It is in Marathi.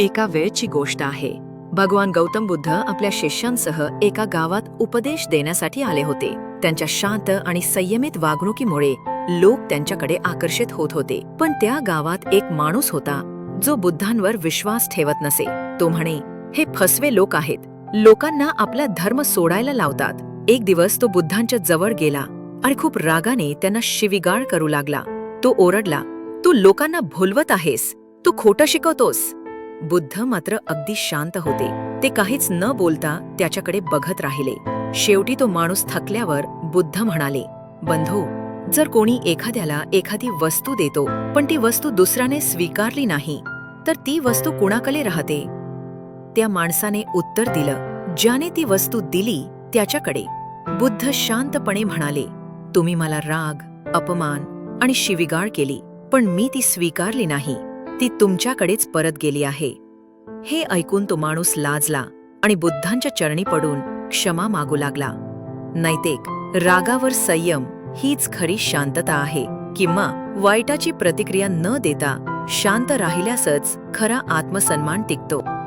एका वेळची गोष्ट आहे. भगवान गौतम बुद्ध आपल्या शिष्यांसह एका गावात उपदेश देण्यासाठी आले होते. त्यांच्या शांत आणि संयमित वागणुकीमुळे लोक त्यांच्याकडे आकर्षित होत होते. पण त्या गावात एक माणूस होता जो बुद्धांवर विश्वास ठेवत नसे. तो म्हणे हे फसवे लोक आहेत. लोकांना आपला धर्म सोडायला लावतात. एक दिवस तो बुद्धांच्या जवळ गेला आणि खूप रागाने त्यांना शिविगाळ करू लागला. तो ओरडला तू लोकांना भुलवत आहेस. तू खोटं शिकवतोस. बुद्ध मात्र अगदी शांत होते. ते काहीच न बोलता त्याच्याकडे बघत राहिले. शेवटी तो माणूस थकल्यावर बुद्ध म्हणाले बंधू जर कोणी एखाद्याला एखादी वस्तू देतो पण ती वस्तू दुसऱ्याने स्वीकारली नाही तर ती वस्तू कुणाकडे राहते? त्या माणसाने उत्तर दिलं ज्याने ती वस्तू दिली त्याच्याकडे. बुद्ध शांतपणे म्हणाले तुम्ही मला राग अपमान आणि शिविगाळ केली पण मी ती स्वीकारली नाही. ती तुमच्याकडेच परत गेली आहे. हे ऐकून तो माणूस लाजला आणि बुद्धांच्या चरणी पडून क्षमा मागू लागला. नैतिक रागावर संयम हीच खरी शांतता आहे किंवा वाईटाची प्रतिक्रिया न देता शांत राहिल्यासच खरा आत्मसन्मान टिकतो.